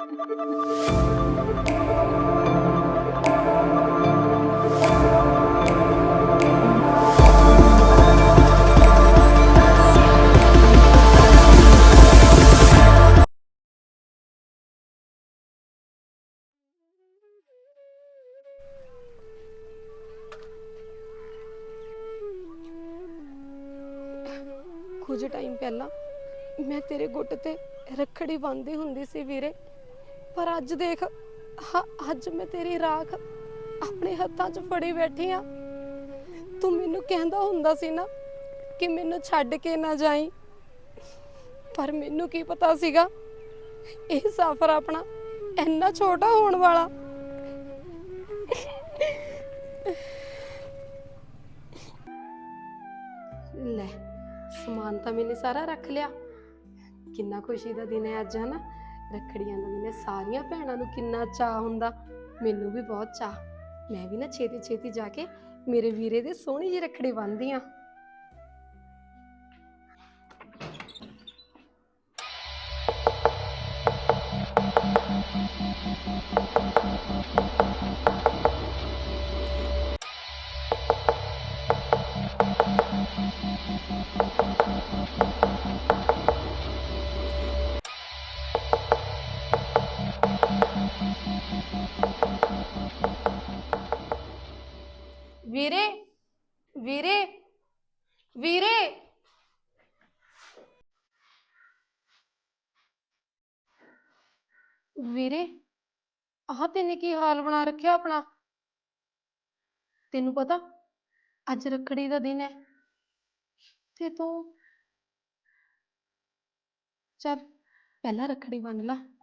ਕੁਝ ਟਾਈਮ ਪਹਿਲਾਂ ਮੈਂ ਤੇਰੇ ਗੁੱਟ ਤੇ ਰੱਖੜੀ ਬੰਨ੍ਹਦੀ ਹੁੰਦੀ ਸੀ ਵੀਰੇ। ਪਰ ਅੱਜ ਦੇਖ, ਹ- ਅੱਜ ਮੈਂ ਤੇਰੀ ਰਾਖ ਆਪਣੇ ਹੱਥਾਂ 'ਚ ਫੜੀ ਬੈਠੀ ਆ। ਤੂੰ ਮੈਨੂੰ ਕਹਿੰਦਾ ਹੁੰਦਾ ਸੀ ਨਾ ਕਿ ਮੈਨੂੰ ਛੱਡ ਕੇ ਨਾ ਜਾਈ। ਪਰ ਮੈਨੂੰ ਕੀ ਪਤਾ ਸੀਗਾ, ਇਹ ਸਫ਼ਰ ਆਪਣਾ ਇੰਨਾ ਛੋਟਾ ਹੋਣ ਵਾਲਾ। ਲੈ, ਸਮਾਨ ਤਾਂ ਮੈਨੇ ਸਾਰਾ ਰੱਖ ਲਿਆ। ਕਿੰਨਾ ਖੁਸ਼ੀ ਦਾ ਦਿਨ ਹੈ ਅੱਜ, ਹਨਾ? ਰੱਖੜੀਆਂ ਦਾ ਦਿਨ ਹੈ ਸਾਰੀਆਂ ਭੈਣਾਂ ਨੂੰ ਕਿੰਨਾ ਚਾਹ ਹੁੰਦਾ। ਮੈਨੂੰ ਵੀ ਬਹੁਤ ਚਾਹ ਮੈਂ ਵੀ ਨਾ ਛੇਤੀ ਛੇਤੀ ਜਾ ਕੇ ਮੇਰੇ ਵੀਰੇ ਦੇ ਸੋਹਣੀ ਜਿਹੀ ਰੱਖੜੀ ਬੰਨ੍ਹਦੀ ਆ। ਵੀਰੇ ਵੀਰੇ ਵੀਰੇ। ਵੀਰੇ, ਆਹ ਤੈਨੇ ਕੀ ਹਾਲ ਬਣਾ ਰੱਖਿਆ ਆਪਣਾ? ਤੈਨੂੰ ਪਤਾ, ਅੱਜ ਰੱਖੜੀ ਦਾ ਦਿਨ ਹੈ। ਤੇ ਤੂੰ ਚੱਲ, ਪਹਿਲਾਂ ਰੱਖੜੀ ਬੰਨ ਲਾ।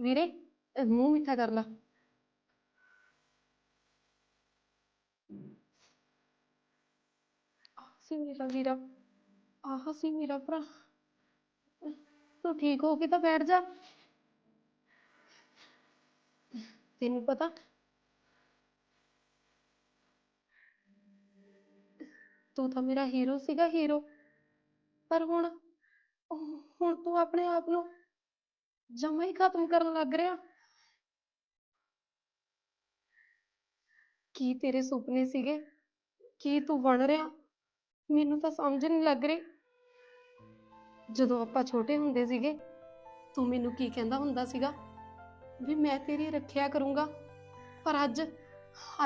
ਵੀਰੇ ਅਹ ਮੂੰਹ ਮਿੱਠਾ ਕਰ ਲਾ। ਆਹ ਸੀ ਮੇਰਾ ਵੀਰਾ, ਆਹ ਸੀ ਮੇਰਾ ਭਰਾ। ਤੂੰ ਠੀਕ ਹੋ ਕੇ ਤਾਂ ਬੈਠ ਜਾ। ਤੈਨੂੰ ਪਤਾ? ਤੂੰ ਤਾਂ ਮੇਰਾ ਹੀਰੋ ਸੀਗਾ ਹੀਰੋ ਪਰ ਹੁਣ ਹੁਣ ਤੂੰ ਆਪਣੇ ਆਪ ਨੂੰ ਜਮਾ ਹੀ ਖਤਮ ਕਰਨ ਲੱਗ ਰਿਹਾ। ਕੀ ਤੇਰੇ ਸੁਪਨੇ ਸੀਗੇ? ਕੀ ਤੂੰ ਬਣ ਰਿਹਾ? ਮੈਨੂੰ ਤਾਂ ਸਮਝ ਨਹੀਂ ਲੱਗ ਰਹੀ। ਜਦੋਂ ਆਪਾਂ ਛੋਟੇ ਹੁੰਦੇ ਸੀਗੇ, ਤੂੰ ਮੈਨੂੰ ਕੀ ਕਹਿੰਦਾ ਹੁੰਦਾ ਸੀਗਾ? ਵੀ ਮੈਂ ਤੇਰੀ ਰੱਖਿਆ ਕਰੂੰਗਾ। ਪਰ ਅੱਜ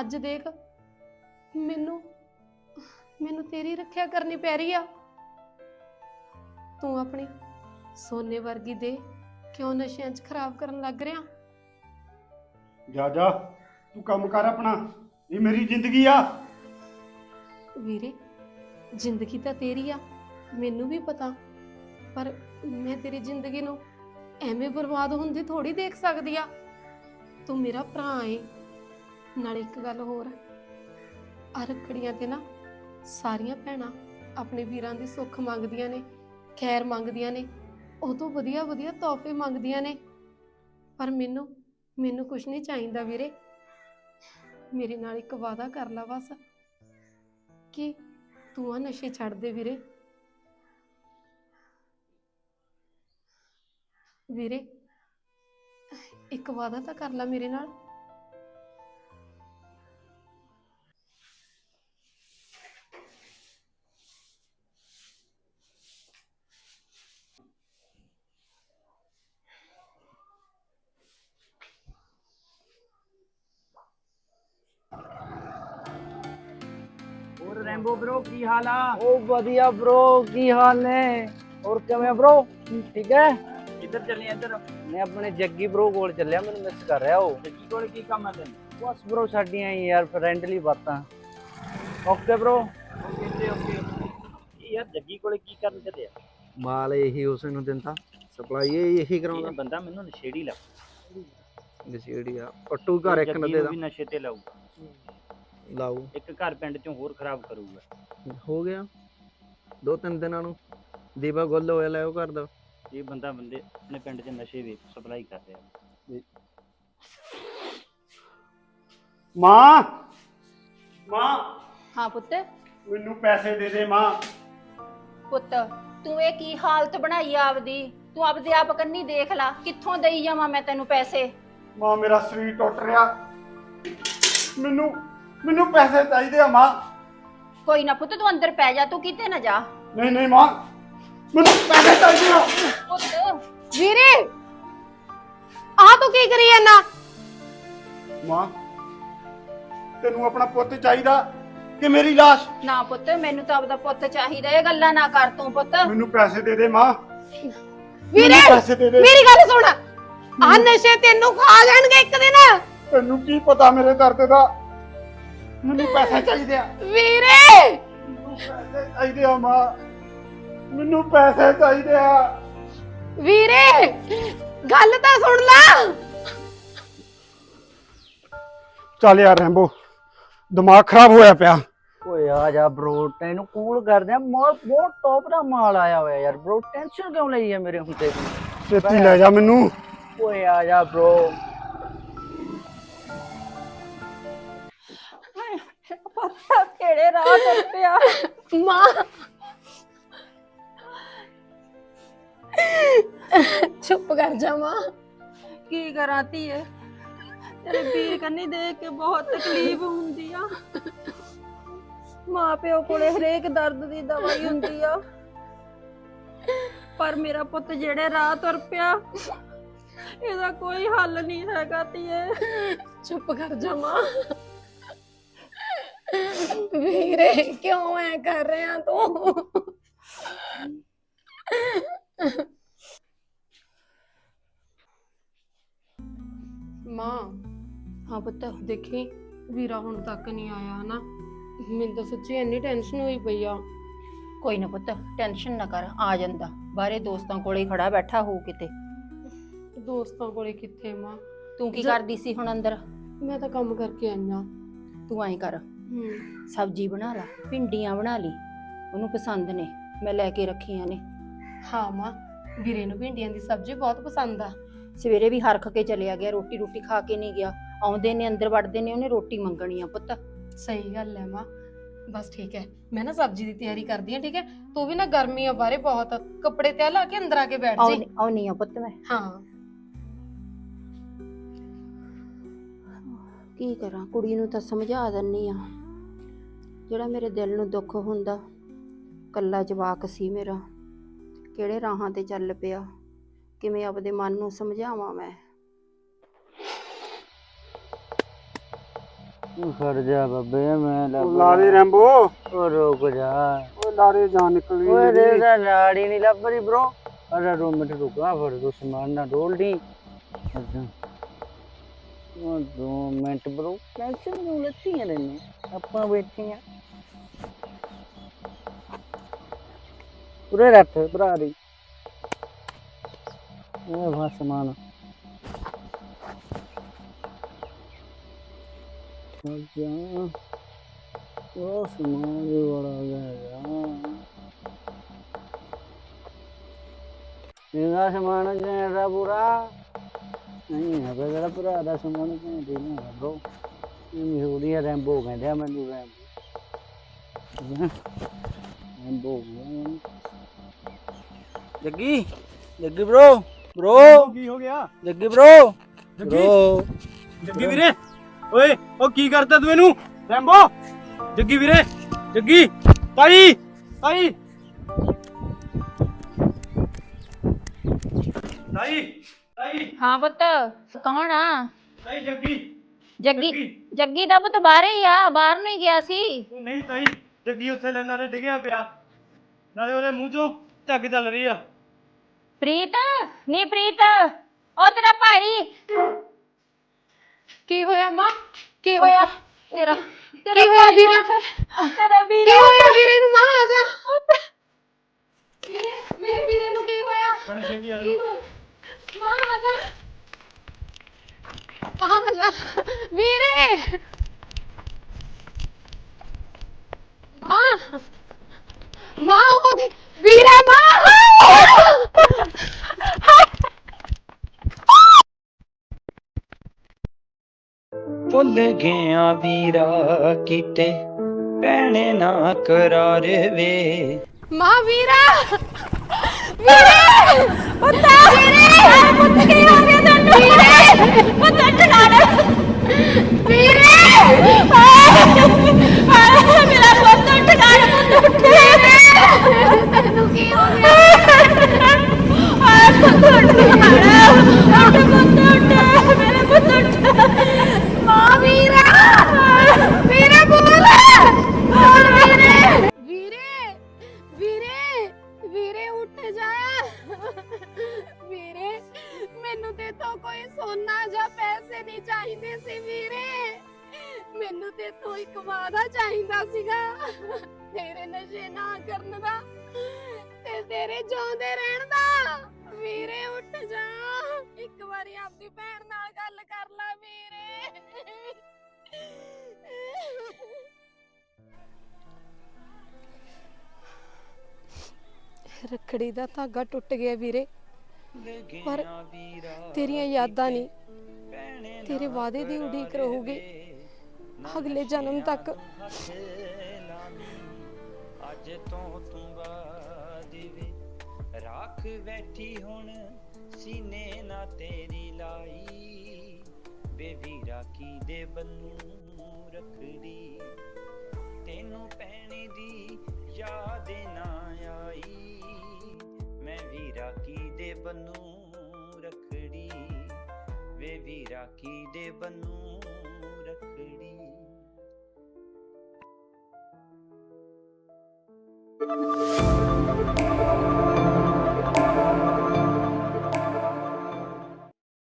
ਅੱਜ ਦੇਖ, ਮੈਨੂੰ ਮੈਨੂੰ ਤੇਰੀ ਰੱਖਿਆ ਕਰਨੀ ਪੈ ਰਹੀ ਆ। ਤੂੰ ਆਪਣੀ ਸੋਨੇ ਵਰਗੀ ਦੇ ਕਿਉਂ ਨਸ਼ਿਆਂ 'ਚ ਖਰਾਬ ਕਰਨ ਲੱਗ ਰਿਹਾ? ਜਾ ਜਾ ਤੂੰ ਕੰਮ ਕਰ ਆਪਣਾ। ਇਹ ਮੇਰੀ ਜ਼ਿੰਦਗੀ ਆ। ਵੀਰੇ ਜ਼ਿੰਦਗੀ ਤਾਂ ਤੇਰੀ ਆ ਮੈਨੂੰ ਵੀ ਪਤਾ। ਪਰ ਮੈਂ ਤੇਰੀ ਜ਼ਿੰਦਗੀ ਨੂੰ ਐਵੇਂ ਬਰਬਾਦ ਹੁੰਦੀ ਥੋੜੀ ਦੇਖ ਸਕਦੀ ਆ। ਤੂੰ ਮੇਰਾ ਭਰਾ ਏ। ਨਾਲ ਇੱਕ ਗੱਲ ਹੋਰ ਆ। ਰੱਖੜੀਆਂ ਤੇ ਨਾ ਸਾਰੀਆਂ ਭੈਣਾਂ ਆਪਣੇ ਵੀਰਾਂ ਦੀ ਸੁੱਖ ਮੰਗਦੀਆਂ ਨੇ ਖੈਰ ਮੰਗਦੀਆਂ ਨੇ। ਉਹ ਤੋਂ ਵਧੀਆ ਵਧੀਆ ਤੋਹਫੇ ਮੰਗਦੀਆਂ ਨੇ। ਪਰ ਮੈਨੂੰ ਮੈਨੂੰ ਕੁਝ ਨਹੀਂ ਚਾਹੀਦਾ ਵੀਰੇ। ਮੇਰੇ ਨਾਲ ਇੱਕ ਵਾਅਦਾ ਕਰ ਲੈ ਬਸ। ਕਿ ਤੂੰ ਆ ਨਸ਼ੇ ਛੱਡ ਦੇ ਵੀਰੇ। ਵੀਰੇ, ਇੱਕ ਵਾਅਦਾ ਤਾਂ ਕਰ ਲੈ ਮੇਰੇ ਨਾਲ। ਰੈਂਬੋ ਬ్రో ਕੀ ਹਾਲ ਆ? ਉਹ ਵਧੀਆ ਬ్రో ਕੀ ਹਾਲ ਨੇ? ਹੋਰ ਕਿਵੇਂ ਬ్రో ਠੀਕ ਹੈ? ਇੱਧਰ ਚੱਲੇ ਇੱਧਰ? ਮੈਂ ਆਪਣੇ ਜੱਗੀ ਬ్రో ਕੋਲ ਚੱਲਿਆ ਮੈਨੂੰ ਮਿਸ ਕਰ ਰਿਹਾ ਉਹ। ਜੱਗੀ ਕੋਲ ਕੀ ਕੰਮ ਆ ਤੈਨੂੰ? ਬਸ ਬ్రో ਸਾਡੀਆਂ ਯਾਰ ਫਰੈਂਡਲੀ ਬਾਤਾਂ। ਓਕੇ ਬ్రో ਓਕੇ ਓਕੇ ਯਾਰ ਜੱਗੀ ਕੋਲ ਕੀ ਕਰਨ ਚੱਲੇ ਆ? ਮਾਲ ਇਹੀ ਉਸ ਨੂੰ ਦਿੰਦਾ ਸਪਲਾਈ ਇਹੀ ਕਰਾਉਂਦਾ। ਬੰਦਾ ਮੈਨੂੰ ਨਸ਼ੇੜੀ ਲੱਗਦਾ ਨਸ਼ੇੜੀ ਆ ਪੱਟੂ ਘਰ ਇੱਕ ਨਦੇ ਦਾ ਨਸ਼ੇ ਤੇ ਲਾਊਗਾ ਲਾਊ ਇੱਕ ਘਰ ਪਿੰਡ ਚੋਂ ਹੋਰ ਖਰਾਬ ਕਰੂਗਾ। ਹੋ ਗਿਆ। ਦੋ ਤਿੰਨ ਦਿਨਾਂ ਨੂੰ ਦੀਪਾ ਗੁੱਲ ਹੋਇਆ ਲੈ ਉਹ ਘਰ ਦਾ। ਇਹ ਬੰਦਾ ਬੰਦੇ ਆਪਣੇ ਪਿੰਡ 'ਚ ਨਸ਼ੇ ਵੇਚ ਸਪਲਾਈ ਕਰ ਰਿਹਾ। ਮਾਂ! ਮਾਂ! ਹਾਂ ਪੁੱਤ। ਮੈਨੂੰ ਪੈਸੇ ਦੇ ਦੇ ਮਾਂ। ਪੁੱਤ ਤੂੰ ਇਹ ਕੀ ਹਾਲਤ ਬਣਾਈ ਆ ਆਪਦੀ? ਤੂੰ ਆਪਦੇ ਆਪ ਕੰਨੀ ਦੇਖ ਲਾ ਕਿੱਥੋਂ ਦੇਈ ਜਾਵਾਂ ਮੈਂ ਤੈਨੂੰ ਪੈਸੇ? ਮਾਂ ਮੇਰਾ ਸਰੀਰ ਟੁੱਟ ਰਿਹਾ। ਮੈਨੂੰ ਮੈਨੂੰ ਪੈਸੇ ਚਾਹੀਦੇ ਆ ਮਾਂ। ਕੋਈ ਨਾ ਪੁੱਤ ਤੂੰ ਅੰਦਰ ਪੈ ਜਾ ਤੂੰ ਕਿਤੇ ਨਾ ਜਾ। ਨਹੀਂ ਨਹੀਂ ਮਾਂ। ਮੈਨੂੰ ਪੈਸੇ ਚਾਹੀਦੇ ਆ। ਪੁੱਤ। ਵੀਰੇ ਆ ਤੂੰ ਕੀ ਕਰੀ ਜਾਂਦਾ? ਮਾਂ ਤੈਨੂੰ ਆਪਣਾ ਪੁੱਤ ਚਾਹੀਦਾ ਕਿ ਮੇਰੀ ਲਾਸ਼? ਨਾ ਪੁੱਤ ਮੈਨੂੰ ਤਾਂ ਆਪਦਾ ਪੁੱਤ ਚਾਹੀਦਾ ਇਹ ਗੱਲਾਂ ਨਾ ਕਰ ਤੂੰ ਪੁੱਤ। ਮੈਨੂੰ ਪੈਸੇ ਦੇ ਦੇ ਮਾਂ। ਵੀਰੇ ਮੈਨੂੰ ਪੈਸੇ ਦੇ ਦੇ। ਮੇਰੀ ਗੱਲ ਸੁਣ। ਆ ਨਸ਼ੇ ਤੈਨੂੰ ਖਾ ਜਾਣਗੇ ਇੱਕ ਦਿਨ। ਤੈਨੂੰ ਕੀ ਪਤਾ ਮੇਰੇ ਦਰਦ ਦਾ? ਮੈਨੂੰ ਪੈਸੇ ਚਾਹੀਦੇ ਆ। ਵੀਰੇ! ਮੈਨੂੰ ਆ ਮਾਂ। ਮੈਨੂੰ ਪੈਸੇ ਚਾਹੀਦੇ ਆ। ਵੀਰੇ! ਗੱਲ ਤਾਂ ਸੁਣ ਲੈ! ਚੱਲ ਯਾਰ ਰੈਂਬੋ ਦਿਮਾਗ ਖਰਾਬ ਹੋਇਆ ਪਿਆ। ਓਏ ਆ ਜਾ ਬ్రో ਤੈਨੂੰ ਕੂਲ ਕਰਦੇ ਆ। ਮਾਲ ਬਹੁਤ ਟੋਪ ਦਾ ਮਾਲ ਆਇਆ ਹੋਇਆ ਯਾਰ ਬ్రో ਟੈਨਸ਼ਨ ਕਿਉਂ ਲਈ ਹੈ ਮੇਰੇ ਹੁੰਦੇ ਛੇਤੀ ਲੈ ਜਾ ਮੈਨੂੰ। ਓਏ ਆ ਜਾ ਬ్రో ਪੁੱਤ ਕਿਹੜੇ ਰਾਹ ਤੁਰ ਪਿਆ ਮਾਂ ਚੁੱਪ ਕਰ ਜਾ ਮਾਂ ਕੀ ਕਰਾਂ ਧੀਏ ਤੇਰੇ ਵੀਰ ਕੰਨੀ ਦੇਖ ਕੇ ਬਹੁਤ ਤਕਲੀਫ ਹੁੰਦੀ ਆ ਮਾਂ ਪਿਓ ਕੋਲੇ ਹਰੇਕ ਦਰਦ ਦੀ ਦਵਾਈ ਹੁੰਦੀ ਆ ਪਰ ਮੇਰਾ ਪੁੱਤ ਜਿਹੜੇ ਰਾਹ ਤੁਰ ਪਿਆ ਇਹਦਾ ਕੋਈ ਹੱਲ ਨਹੀਂ ਹੈਗਾ ਧੀਏ ਚੁੱਪ ਕਰ ਜਾ ਮਾਂ ਵੀਰੇ ਕਿਉਂ ਐ ਕਰ ਰਿਹਾ ਤੂੰ ਮਾਂ ਹਾਂ ਪੁੱਤ ਦੇਖੀ ਵੀਰਾ ਹੁਣ ਤੱਕ ਨਹੀਂ ਆਇਆ ਹਨਾ? ਮੈਨੂੰ ਤਾਂ ਸੱਚੀ ਇੰਨੀ ਟੈਨਸ਼ਨ ਹੋਈ ਪਈ ਆ। ਕੋਈ ਨਾ ਪੁੱਤ ਟੈਨਸ਼ਨ ਨਾ ਕਰ ਆ ਜਾਂਦਾ। ਬਾਹਰੇ ਦੋਸਤਾਂ ਕੋਲੇ ਹੀ ਖੜਾ ਬੈਠਾ ਹੋਊ ਕਿਤੇ। ਦੋਸਤਾਂ ਕੋਲੇ ਕਿੱਥੇ ਮਾਂ? ਤੂੰ ਕੀ ਕਰਦੀ ਸੀ ਹੁਣ ਅੰਦਰ? ਮੈਂ ਤਾਂ ਕੰਮ ਕਰਕੇ ਆਈਆਂ ਤੂੰ ਐਂ ਕਰ ਹੂੰ ਸਬਜ਼ੀ ਬਣਾ ਲਾ ਭਿੰਡੀਆਂ ਬਣਾ ਲਈ ਉਹਨੂੰ ਪਸੰਦ ਨੇ ਮੈਂ ਲੈ ਕੇ ਰੱਖੀਆਂ ਨੇ। ਹਾਂ ਮਾਂ ਵੀਰੇ ਨੂੰ ਭਿੰਡੀਆਂ ਦੀ ਸਬਜ਼ੀ ਬਹੁਤ ਪਸੰਦ ਆ। ਸਵੇਰੇ ਵੀ ਹਰਖ ਕੇ ਚਲਿਆ ਗਿਆ ਰੋਟੀ ਰੋਟੀ ਖਾ ਕੇ ਨਹੀਂ ਗਿਆ। ਆਉਂਦੇ ਨੇ ਅੰਦਰ ਵੜਦੇ ਨੇ ਉਹਨੇ ਰੋਟੀ ਮੰਗਣੀ ਆ ਪੁੱਤ। ਸਹੀ ਗੱਲ ਹੈ ਮਾਂ ਬਸ ਠੀਕ ਹੈ। ਮੈਂ ਨਾ ਸਬਜ਼ੀ ਦੀ ਤਿਆਰੀ ਕਰਦੀ ਹਾਂ ਠੀਕ ਹੈ? ਤੂੰ ਵੀ ਨਾ ਗਰਮੀ ਆ ਬਾਰੇ ਬਹੁਤ ਕੱਪੜੇ ਤੈ ਲਾ ਕੇ ਅੰਦਰ ਆ ਕੇ ਬੈਠ ਜੀ। ਆਉਣੀ ਆਉਣੀ ਆ ਪੁੱਤ ਮੈਂ। ਹਾਂ। ਕੀ ਕਰਾਂ ਕੁੜੀ ਨੂੰ ਤਾਂ ਸਮਝਾ ਦਿੰਨੀ ਆ। ਜਿਹੜਾ ਮੇਰੇ ਦਿਲ ਨੂੰ ਦੁੱਖ ਹੁੰਦਾ ਕੱਲਾ ਜਵਾਕ ਸੀ ਮੇਰਾ। ਕਿਹੜੇ ਰਾਹਾਂ ਤੇ ਚੱਲ ਪਿਆ ਕਿਵੇਂ ਆਪਦੇ ਮਨ ਨੂੰ ਸਮਝਾਵਾਂ ਮੈਂ? ਤੂੰ ਖੜ ਜਾ ਬੱਬੇ ਮੈਂ ਲੱਭ ਲਾਰੇ ਰੈਂਬੋ। ਓ ਰੁਕ ਜਾ। ਓਏ ਲਾਰੇ ਜਾਨ ਨਿਕਲ ਗਈ ਓਏ ਮੇਰੀ। ਰੇ ਦਾ ਲਾੜੀ ਨਹੀਂ ਲੱਭ ਰਹੀ ਬ్రో ਅਰੇ ਦੋ ਮਿੰਟ ਰੁਕਾ ਫਿਰ ਤੂੰ ਸਮਾਨ ਨਾ ਡੋਲ ਦੀ ਅੱਛਾ। ਉਹ ਦੋ ਮਿੰਟ ਬ్రో ਟੈਨਸ਼ਨ ਕਿਉਂ ਲੱਤੀਆਂ ਹੈ ਆਪਾਂ ਬੈਠੇ ਆ ਉਰੇ ਰੱਖ, ਭਰਾ ਦੀ। ਉਹ ਵਾ ਸਮਾਨ। ਅੱਛਾ ਉਹ ਸਮਾਨ ਵੀ ਬੜਾ ਗਿਆ। ਇਹਦਾ ਸਮਾਨ ਜਿਹੜਾ ਪੂਰਾ ਨਹੀਂ ਹੈ ਬੇੜਾ ਭਰਾ ਦਾ ਸਮਾਨ ਕਿਉਂ ਦੇਣਾ ਹੈ ਬ్రో ਇਹ ਹੈ ਰੈਂਬੋ ਕਹਿੰਦੇ ਆ ਮੈਨੂੰ Rambo. Rambo Jaggi Jaggi bro bro ਕੀ ਹੋ ਗਿਆ? ਜੱਗੀ bro ਜੱਗੀ? ਜੱਗੀ ਵੀਰੇ ਓਏ ਉਹ ਕੀ ਕਰਦਾ ਤੂੰ ਇਹਨੂੰ? ਰੈਂਬੋ। ਜੱਗੀ ਵੀਰੇ ਜੱਗੀ ਤਾਈ ਤਾਈ। ਤਾਈ। ਹਾਂ ਪੁੱਤ ਕੌਣ ਆ? ਤਾਈ ਜੱਗੀ। ਜੱਗੀ ਜੱਗੀ। ਦਾ ਪੁੱਤ ਬਾਹਰ ਹੀ ਆ ਬਾਹਰ ਨੂੰ ਹੀ ਗਿਆ ਸੀ। ਉਹ ਨਹੀਂ ਤਾਈ ਜੱਗੀ ਉੱਥੇ ਲੈਣਾ ਨੇ ਡਿੱਗਿਆ ਪਿਆ। ਨਾਲੇ ਉਹਦੇ ਮੂੰਹ ਚੋਂ ਝੱਗ ਚੱਲ ਰਹੀ ਆ। ਪ੍ਰੀਤ ਨੀ ਪ੍ਰੀਤ ਉਹ ਤੇਰਾ ਭਾਈ। ਕੀ ਹੋਇਆ ਮਾਂ? ਕੀ ਹੋਇਆ? ਤੇਰਾ ਕੀ ਹੋਇਆ ਵੀਰੇ? ਤੇਰਾ ਵੀਰ ਕੀ ਹੋਇਆ ਵੀਰੇ ਨੂੰ ਮਾਂ? ਆ ਜਾ ਮੇਰੇ ਵੀਰੇ ਨੂੰ ਕੀ ਹੋਇਆ? ਬਣ ਸਿੰਘ ਯਾਰ ਆ ਜਾ ਵੀਰੇ। ਮਾਂ। ਮਾਂ ਉਹ ਵੀਰੇ ਮਾਂ। ਭੁੱਲ ਗਿਆ ਵੀਰਾ ਕਿਤੇ ਪੈਣੇ ਨਾ ਕਰਾਰ ਵੇ ਮਾਂ ਵੀਰਾ। ਵੀਰੇ ਪੁੱਤਾ ਵੀਰੇ ਪੁੱਤ ਕੀ ਹੋ ਗਿਆ ਤੈਨੂੰ ਵੀਰੇ ਪੁੱਤ ਟਿਕਾਣਾ ਵੀਰੇ ਮੇਰਾ ਪੁੱਤ ਟਿਕਾਣਾ ਪੁੱਤ ਉੱਠ ਵੀਰੇ ਤੈਨੂੰ ਕੀ ਹੋ ਗਿਆ ਆਏ ਪੁੱਤ ਉੱਠ ਟਿਕਾਣਾ ਉੱਠ ਪੁੱਤ ਤੇਰੇ ਜਿਉਂਦੇ ਰਹਿਣ ਦਾ। ਵੀਰੇ, ਉੱਠ ਜਾ। ਇੱਕ ਵਾਰੀ ਆਪਦੀ ਭੈਣ ਨਾਲ ਗੱਲ ਕਰ ਲੈ ਵੀਰੇ। ਰੱਖੜੀ ਦਾ ਧਾਗਾ ਟੁੱਟ ਗਿਆ ਵੀਰੇ। ਪਰ ਤੇਰੀਆਂ ਯਾਦਾਂ ਨਹੀਂ। ਤੇਰੇ ਵਾਅਦੇ ਦੀ ਉਡੀਕ ਰਹੂਗੀ। ਅਗਲੇ ਜਨਮ ਤੱਕ। ਅੱਜ ਤੋਂ ਤੂੰ ਰੱਖ ਬੈਠੀ ਹੁਣ, ਸੀਨੇ ਨਾ ਤੇਰੀ ਲਾਈ। ਬੇਬੀ ਰਾਖੀ ਦੇ ਬੰਨੂ ਰਖੜੀ। ਤੈਨੂੰ ਪੈਣੀ ਦੀ ਯਾਦ ਨਾ ਆਈ। ਮੈਂ ਵੀ ਰਾਖੀ ਦੇ ਬੰਨੂ ਰਖੜੀ। ਵੇ ਵੀ ਰਾਖੀ ਦੇ ਬੰਨੂ ਰਖੜੀ।